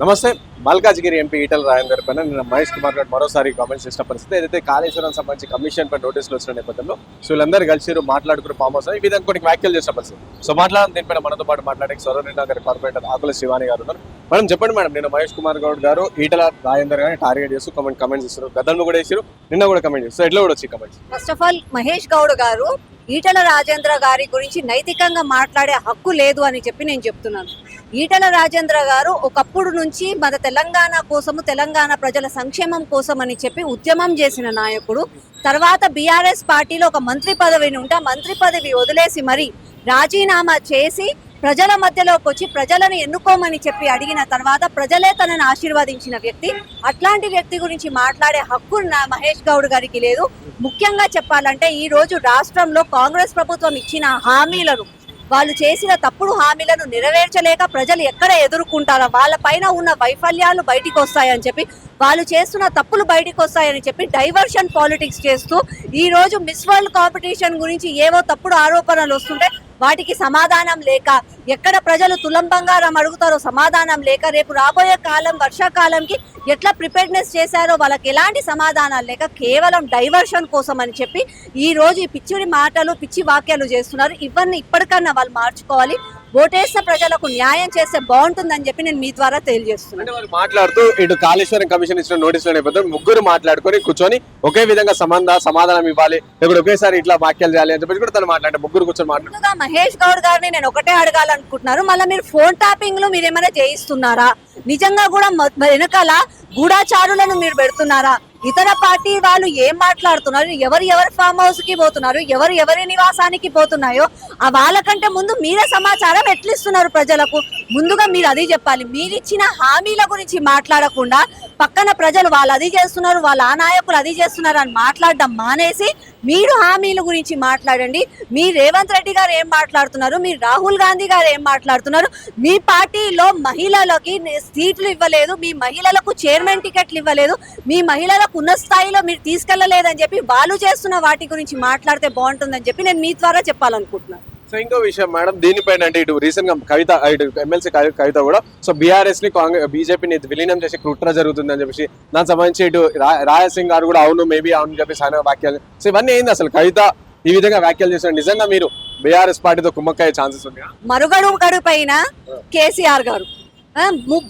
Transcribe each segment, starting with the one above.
నమస్తే మల్కాజ్గిరి ఎంపీ ఈటల రాజేందర్ పైన నిన్న మహేష్ కుమార్ గారు మరోసారి కామెంట్స్ చేసిన పరిస్థితి. ఏదైతే కాళేశ్వరం సంబంధించి కమిషన్ పై నోటీసులు వచ్చిన నేపథ్యంలో సో వీళ్ళందరూ కలిసి మాట్లాడుకుని ఫామ్ హౌస్ ఈ విధంగా కొన్ని వ్యాఖ్యలు చేసిన పరిస్థితి. సో మాట్లాడడం దీనిపైన మనతో పాటు మాట్లాడే సౌరరెడ్డి నగర్ కార్పొరేటర్ ఆకుల శివాని గారు ఉన్నారు. మేడం చెప్పండి మేడం నేను మహేష్ కుమార్ గౌడ్ గారు ఈటల రాజేందర్ గారిని టార్గెట్ చేస్తూ కమెంట్ కమెంట్స్ ఇస్తారు గతంలో కూడా వేసారు నిన్న కూడా కమెంట్ చేస్తారు ఎట్లా కూడా వచ్చి comments first of all Mahesh Goud garu Etela Rajender గారి గురించి నైతికంగా మాట్లాడే హక్కు లేదు అని చెప్పి నేను చెప్తున్నాను. ఈటల రాజేంద్ర గారు ఒకప్పుడు నుంచి మన తెలంగాణ కోసము తెలంగాణ ప్రజల సంక్షేమం కోసం అని చెప్పి ఉద్యమం చేసిన నాయకుడు. తర్వాత బీఆర్ఎస్ పార్టీలో ఒక మంత్రి పదవిని ఉంటే మంత్రి పదవి వదిలేసి మరి రాజీనామా చేసి ప్రజల మధ్యలోకి వచ్చి ప్రజలను ఎన్నుకోమని చెప్పి అడిగిన తర్వాత ప్రజలే తనని ఆశీర్వదించిన వ్యక్తి. అట్లాంటి వ్యక్తి గురించి మాట్లాడే హక్కు నా మహేష్ గౌడ్ గారికి లేదు. ముఖ్యంగా చెప్పాలంటే ఈ రోజు రాష్ట్రంలో కాంగ్రెస్ ప్రభుత్వం ఇచ్చిన హామీలను వాళ్ళు చేసిన తప్పుడు హామీలను నెరవేర్చలేక ప్రజలు ఎక్కడ ఎదుర్కొంటారో వాళ్ళ పైన ఉన్న వైఫల్యాలు బయటికి వస్తాయని చెప్పి వాళ్ళు చేస్తున్న తప్పులు బయటికి వస్తాయని చెప్పి డైవర్షన్ పాలిటిక్స్ చేస్తూ ఈ రోజు మిస్ వరల్డ్ కాంపిటీషన్ గురించి ఏవో తప్పుడు ఆరోపణలు వస్తుంటే వాటికి సమాధానం లేక ఎక్కడ ప్రజలు తులం బంగారం అడుగుతారో సమాధానం లేక రేపు రాబోయే కాలం వర్షాకాలంకి ఎట్లా ప్రిపేర్నెస్ చేశారో వాళ్ళకి ఎలాంటి సమాధానాలు లేక కేవలం డైవర్షన్ కోసం అని చెప్పి ఈ రోజు ఈ పిచ్చిడి మాటలు పిచ్చి వాక్యాలు చేస్తున్నారు. ఇవన్నీ ఇప్పటికన్నా వాళ్ళు మార్చుకోవాలి. ఓటేసిన ప్రజలకు న్యాయం చేస్తే బాగుంటుందని చెప్పి నేను మీ ద్వారా తెలియజేస్తున్నాను. మాట్లాడుతూ ఇటు కాళేశ్వరం కమిషన్ ఇచ్చిన నోటీసుల నేపథ్యం ముగ్గురు మాట్లాడుకొని కూర్చొని ఒకే విధంగా సంబంధ సమాధానం ఇవ్వాలి. లేకపోతే ఒకేసారి ఇట్లా వ్యాఖ్యలు చేయాలి అని చెప్పి కూడా తను మాట్లాడే ముగ్గురు కూర్చొని మాట్లాడు ముందుగా మహేష్ గౌడ్ గారిని నేను ఒకటే అడగాలనుకుంటున్నారు. మళ్ళీ మీరు ఫోన్ టాపింగ్లో మీరు ఏమైనా చేయిస్తున్నారా నిజంగా కూడా వెనకాల గూఢాచారులను మీరు పెడుతున్నారా? ఇతర పార్టీ వాళ్ళు ఏం మాట్లాడుతున్నారు? ఎవరు ఎవరి ఫామ్ హౌస్కి పోతున్నారు? ఎవరు ఎవరి నివాసానికి పోతున్నాయో ఆ వాళ్ళకంటే ముందు మీరే సమాచారం ఎట్లిస్తున్నారు ప్రజలకు? ముందుగా మీరు అది చెప్పాలి. మీరిచ్చిన హామీల గురించి మాట్లాడకుండా పక్కన ప్రజలు వాళ్ళు అది చేస్తున్నారు వాళ్ళ ఆ నాయకులు అది చేస్తున్నారు అని మాట్లాడడం మానేసి మీరు హామీల గురించి మాట్లాడండి. మీ రేవంత్ రెడ్డి గారు ఏం మాట్లాడుతున్నారు? మీ రాహుల్ గాంధీ గారు ఏం మాట్లాడుతున్నారు? మీ పార్టీలో మహిళలకి సీట్లు ఇవ్వలేదు మీ మహిళలకు చైర్మన్ టికెట్లు ఇవ్వలేదు మీ మహిళలకు ఉన్న స్థాయిలో మీరు తీసుకెళ్ళలేదని చెప్పి వాళ్ళు చేస్తున్న వాటి గురించి మాట్లాడితే బాగుంటుందని చెప్పి నేను మీ ద్వారా చెప్పాలనుకుంటున్నాను. సో ఇంకో విషయం మేడం దీనిపైన అంటే ఇటు రీసెంట్గా కవిత ఇటు ఎమ్మెల్సీ కవిత కూడా సో బీఆర్ఎస్ని కాంగ్రెస్ బీజేపీని విలీనం చేసి కుట్ర జరుగుతుందని చెప్పేసి దానికి సంబంధించి ఇటు రాయసింగ్ గారు కూడా అవును మేబీ అవును చెప్పేసి ఆయన వ్యాఖ్యలు సో ఇవన్నీ ఏంది అసలు కవిత ఈ విధంగా వ్యాఖ్యలు చేసిన నిజంగా మీరు బీఆర్ఎస్ పార్టీతో కుమ్మక్కయ్యే ఛాన్సెస్ ఉన్నాయా? మరుగడు గడు పైన కేసీఆర్ గారు.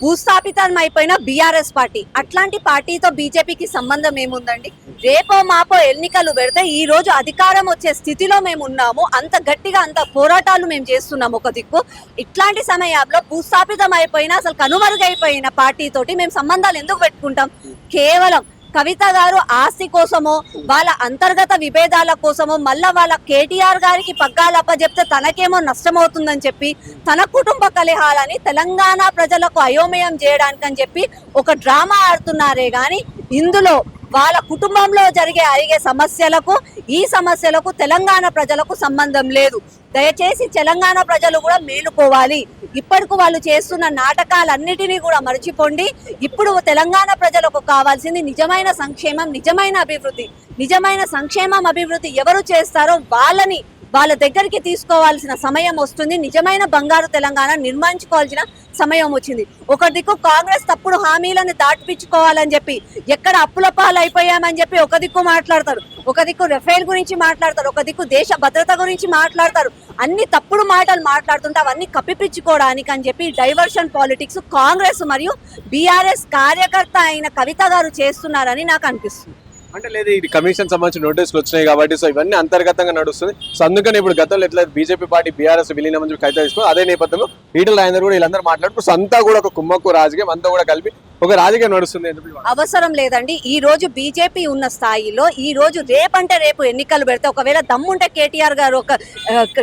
భూస్థాపితం అయిపోయిన బీఆర్ఎస్ పార్టీ. అట్లాంటి పార్టీతో బీజేపీకి సంబంధం ఏముందండి? రేపో మాపో ఎన్నికలు పెడితే ఈ రోజు అధికారం వచ్చే స్థితిలో మేము ఉన్నాము. అంత గట్టిగా అంత పోరాటాలు మేము చేస్తున్నాము ఒక దిక్కు. ఇట్లాంటి సమయాల్లో భూస్థాపితం అయిపోయిన అసలు కనుమరుగైపోయిన పార్టీతోటి మేము సంబంధాలు ఎందుకు పెట్టుకుంటాం? కేవలం కవిత గారు ఆస్తి కోసమో వాళ్ళ అంతర్గత విభేదాల కోసమో మళ్ళా వాళ్ళ కేటీఆర్ గారికి పగ్గాలు అప్పజెప్తే తనకేమో నష్టమవుతుందని చెప్పి తన కుటుంబ కలహాలని తెలంగాణ ప్రజలకు అయోమయం చేయడానికని చెప్పి ఒక డ్రామా ఆడుతున్నారే గాని ఇందులో వాళ్ళ కుటుంబంలో జరిగే అరిగే సమస్యలకు ఈ సమస్యలకు తెలంగాణ ప్రజలకు సంబంధం లేదు. దయచేసి తెలంగాణ ప్రజలు కూడా మేలుకోవాలి. ఇప్పటికు వాళ్ళు చేస్తున్న నాటకాలన్నిటినీ కూడా మర్చిపోండి. ఇప్పుడు తెలంగాణ ప్రజలకు కావాల్సింది నిజమైన సంక్షేమం నిజమైన అభివృద్ధి. నిజమైన సంక్షేమం అభివృద్ధి ఎవరు చేస్తారో వాళ్ళని వాళ్ళ దగ్గరికి తీసుకోవాల్సిన సమయం వస్తుంది. నిజమైన బంగారు తెలంగాణ నిర్మించుకోవాల్సిన సమయం వచ్చింది. ఒక దిక్కు కాంగ్రెస్ తప్పుడు హామీలను దాటిపించుకోవాలని చెప్పి ఎక్కడ అప్పుల పాలు అయిపోయామని చెప్పి ఒక దిక్కు మాట్లాడతారు. ఒక దిక్కు రఫేల్ గురించి మాట్లాడతారు. ఒక దిక్కు దేశ భద్రత గురించి మాట్లాడతారు. అన్ని తప్పుడు మాటలు మాట్లాడుతుంటే అవన్నీ కప్పిపించుకోవడానికి అని చెప్పి డైవర్షన్ పాలిటిక్స్ కాంగ్రెస్ మరియు బీఆర్ఎస్ కార్యకర్త అయిన కవిత గారు చేస్తున్నారని నాకు అనిపిస్తుంది. అంటే లేదు ఇది కమిషన్ సంబంధించిన నోటీసులు వచ్చినాయి కాబట్టి సో ఇవన్నీ అంతర్గతంగా నడుస్తుంది. సో అందుకని ఇప్పుడు గతంలో ఎట్లా బీజేపీ పార్టీ బీఆర్ఎస్ విలీనం అని చెప్పి కవిత తీసుకుని అదే నేపథ్యంలో ఈటల రాజేందర్ కూడా వీళ్ళందరూ మాట్లాడుతూ సో అంతా కూడా ఒక కుమ్మక్కు రాజకీయం అంతా కూడా కలిపి ఒక రాజకీయం నడుస్తుంది అవసరం లేదండి. ఈ రోజు బీజేపీ ఉన్న స్థాయిలో ఈ రోజు రేపంటే రేపు ఎన్నికలు పెడితే. ఒకవేళ దమ్ముంటే కేటీఆర్ గారు ఒక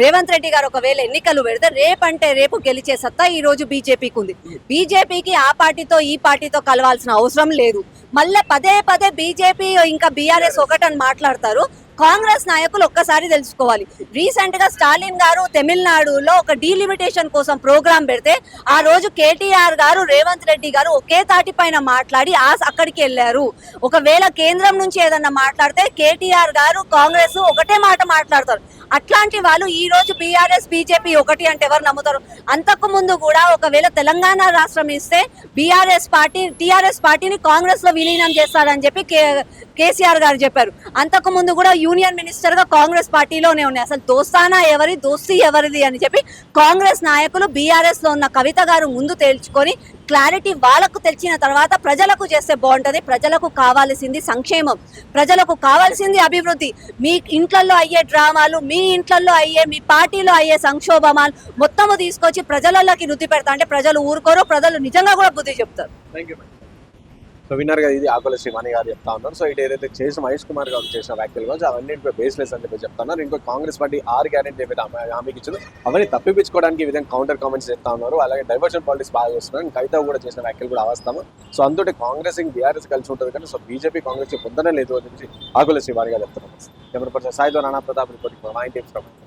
రేవంత్ రెడ్డి గారు ఒకవేళ ఎన్నికలు పెడితే రేపంటే రేపు గెలిచే సత్తా ఈ రోజు బీజేపీకి ఉంది. బీజేపీకి ఆ పార్టీతో ఈ పార్టీతో కలవాల్సిన అవసరం లేదు. మళ్ళీ పదే పదే బీజేపీ ఇంకా బీఆర్ఎస్ ఒకటని మాట్లాడతారు. కాంగ్రెస్ నాయకులు ఒక్కసారి తెలుసుకోవాలి. రీసెంట్గా స్టాలిన్ గారు తమిళనాడులో ఒక డీలిమిటేషన్ కోసం ప్రోగ్రాం పెడితే ఆ రోజు కేటీఆర్ గారు రేవంత్ రెడ్డి గారు ఒకే తాటి పైన మాట్లాడి ఆ అక్కడికి వెళ్ళారు. ఒకవేళ కేంద్రం నుంచి ఏదన్నా మాట్లాడితే కేటీఆర్ గారు కాంగ్రెస్ ఒకటే మాట మాట్లాడతారు. అట్లాంటి వాళ్ళు ఈ రోజు బీఆర్ఎస్ బీజేపీ ఒకటి అంటే ఎవరు నమ్ముతారు? అంతకు ముందు కూడా ఒకవేళ తెలంగాణ రాష్ట్రం ఇస్తే బీఆర్ఎస్ పార్టీ టీఆర్ఎస్ పార్టీని కాంగ్రెస్లో విలీనం చేస్తారని చెప్పి కేసీఆర్ గారు చెప్పారు. అంతకు ముందు కూడా యూనియన్ మినిస్టర్గా కాంగ్రెస్ పార్టీలోనే ఉన్నాయి. అసలు దోస్తానా ఎవరి దోస్తి ఎవరిది అని చెప్పి కాంగ్రెస్ నాయకులు బీఆర్ఎస్లో ఉన్న కవిత గారు ముందు తేల్చుకొని క్లారిటీ వాళ్ళకు తెచ్చిన తర్వాత ప్రజలకు చేస్తే బాగుంటుంది. ప్రజలకు కావాల్సింది సంక్షేమం. ప్రజలకు కావాల్సింది అభివృద్ధి. మీ ఇంట్లలో అయ్యే డ్రామాలు మీ ఇంట్లలో అయ్యే మీ పార్టీలో అయ్యే సంక్షోభమాలు మొత్తము తీసుకొచ్చి ప్రజలలోకి రుద్ది పెడతా అంటే ప్రజలు ఊరుకోరు ప్రజలు నిజంగా కూడా బుద్ధి చెప్తారు. సో విన్నారు కదా ఇది ఆకుల శ్రీవాణి గారు చెప్తా ఉన్నారు. సో ఇటు ఏదైతే చేసిన మహేష్ కుమార్ గారు చేసిన వ్యాఖ్యలు కావచ్చు అవన్నీ బేస్లెస్ అని చెప్పి చెప్తున్నారు ఇంకో కాంగ్రెస్ పార్టీ ఆరు గ్యారెంటీ ఏవైతే హామీకి ఇచ్చిందో అవన్నీ తప్పిపించుకోవడానికి ఈ విధంగా కౌంటర్ కామెంట్స్ చెప్తా ఉన్నారు. అలాగే డైవర్షన్ పాలిటిక్స్ బాగా చేస్తున్నారు. కవిత కూడా చేసిన వ్యాఖ్యలు కూడా అవస్తాము సో అందుకే కాంగ్రెస్ ఇంక బీఆర్ఎస్ కలిసి ఉంటుంది కానీ సో బీజేపీ కాంగ్రెస్ పొందనే లేదు అని చెప్పి ఆకుల శ్రీవాణి గారు చెప్తున్నారు. కెమెరా పర్సన్ సాయితో రాణా ప్రతాప్ రిపోర్టింగ్ మా ఇంటి